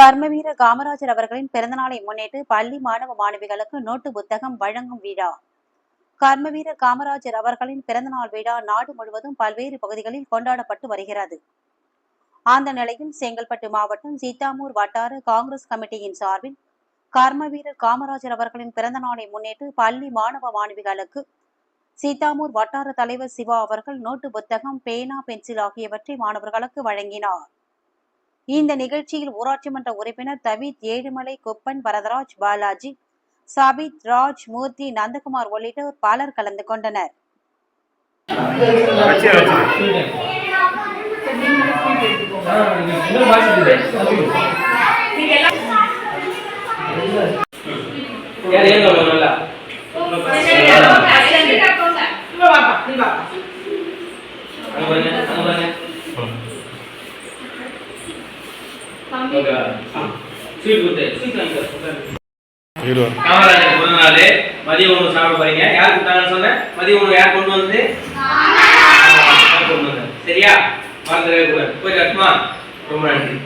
கர்மவீர காமராஜர் அவர்களின் பிறந்தநாளை முன்னிட்டு பள்ளி மாணவ மாணவிகளுக்கு நோட்டு புத்தகம் வழங்கும் விழா. கர்மவீர காமராஜர் அவர்களின் பிறந்தநாள் விழா நாடு முழுவதும் பல்வேறு பகுதிகளில் கொண்டாடப்பட்டு வருகிறது. அந்த நிலையில் செங்கல்பட்டு மாவட்டம் சீத்தாமூர் வட்டார காங்கிரஸ் கமிட்டியின் சார்பில் கர்மவீர காமராஜர் அவர்களின் பிறந்தநாளை முன்னிட்டு பள்ளி மாணவ மாணவிகளுக்கு சீத்தாமூர் வட்டார தலைவர் சிவா அவர்கள் நோட்டு புத்தகம் பேனா பென்சில் ஆகியவற்றை மாணவர்களுக்கு வழங்கினார். இந்த நிகழ்ச்சியில் ஊராட்சி மன்ற உறுப்பினர் தவித் ஏழுமலை குப்பன் வரதராஜ் பாலாஜி சாபித் ராஜ் மூர்த்தி நந்தகுமார் உள்ளிட்டோர் பலர் கலந்து கொண்டனர். அங்க காமராஜர் பிறந்த நாள் மதிய உணவு சாப்பிட போறீங்க. யார் கொடுத்தாங்கன்னு சொன்னேன் மதிய உணவு யார் கொண்டு வந்து கொண்டு வந்தேன் சரியா? மறந்துடவே கூடாது. போய் கட்டுமா ரொம்ப நன்றி.